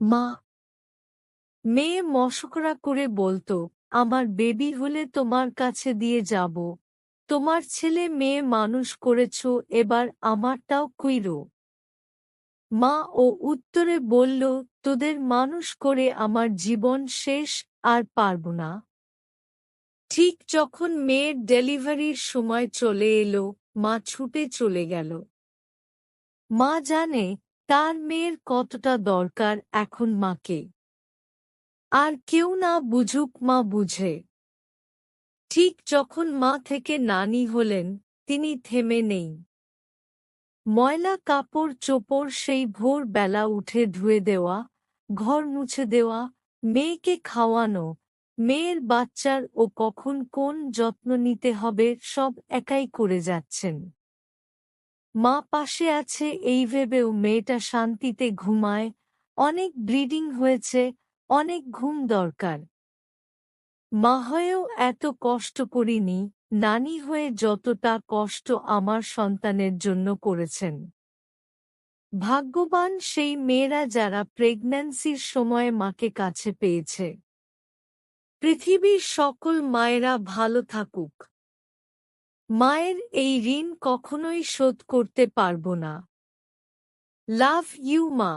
মা। মেয়ে মশকরা করে বলতো, আমার বেবি হলে তোমার কাছে দিয়ে যাব। তোমার ছেলে মেয়ে মানুষ করেছ, এবার আমারটাও কুইরো মা ও উত্তরে বলল, তোদের মানুষ করে আমার জীবন শেষ, আর পারব না ঠিক যখন মেয়ের ডেলিভারির সময় চলে এলো, মা ছুটে চলে গেল। মা জানে তার মেয়ের কতটা দরকার এখন মাকে? আর কেউ না বুঝুক মা বুঝে। ঠিক যখন মা থেকে নানি হলেন, তিনি থেমে নেই। ময়লা কাপড় চোপড় সেই ভোর বেলা উঠে ধুয়ে দেওয়া, ঘর মুছে দেওয়া, মেয়েকে খাওয়ানো, মেয়ের বাচ্চার ও কখন কোন যত্ন নিতে হবে সব একাই করে যাচ্ছেন। মা পাশে আছে এই ভেবেও মেয়েটা শান্তিতে ঘুমায়, অনেক ব্লিডিং হয়েছে, অনেক ঘুম দরকার। মা হয়েও এত কষ্ট করিনি, নানি হয়ে যতটা কষ্ট আমার সন্তানের জন্য করেছেন। ভাগ্যবান সেই মেয়েরা যারা প্রেগন্যান্সির সময় মাকে কাছে পেয়েছে। পৃথিবীর সকল মায়েরা ভালো থাকুক। মায়ের এই ঋণ কখনোই শোধ করতে পারব না। লাভ ইউ মা।